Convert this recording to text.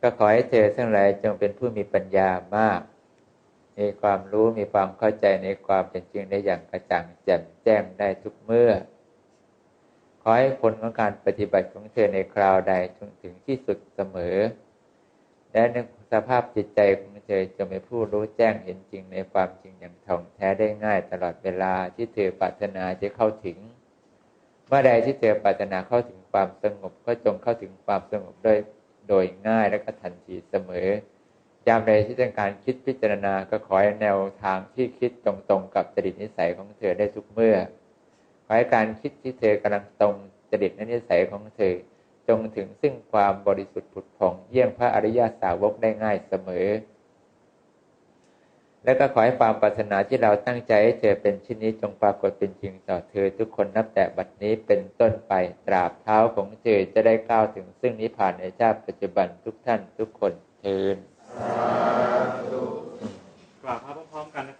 ก็ขอให้เธอทั้งหลายจงเป็นผู้มีปัญญามาก มีความรู้มีความเข้าใจในความเป็นจริงได้อย่างกระจ่างแจ่มแจ้งได้ทุกเมื่อ ขอให้ผลของการปฏิบัติของเธอในคราวใดจงถึงที่สุดเสมอ และในสภาพจิตใจของเธอจะเป็นผู้รู้แจ้งเห็นจริงในความจริงอย่างท่องแท้ได้ง่ายตลอดเวลาที่เธอปรารถนาจะเข้าถึง เมื่อใดที่เธอปรารถนาเข้าถึงความสงบก็จงเข้าถึงความสงบโดย โดยง่ายและก็ทันทีเสมอยามใดที่ต้องการคิดพิจารณาก็ขอให้แนวทางที่คิดตรงๆ กับจริตนิสัยของเธอได้ทุกเมื่อ ขอให้การคิดที่เธอกำลังตรงจริตนิสัยของเธอ จงถึงซึ่งความบริสุทธิ์ผุดผ่องเยี่ยงพระอริยสาวกได้ง่ายเสมอ แล้วก็ขอให้ความปรารถนาที่เราตั้งใจให้เธอเป็นชิ้นนี้จงปรากฏเป็นจริงต่อเธอ ทุกคนนับแต่บัดนี้เป็นต้นไปตราบเท้าของเธอจะได้ก้าวถึงซึ่งนิพพานในชาติปัจจุบันทุกท่านทุกคนเทินกราบพระพร้อมกันนะครับ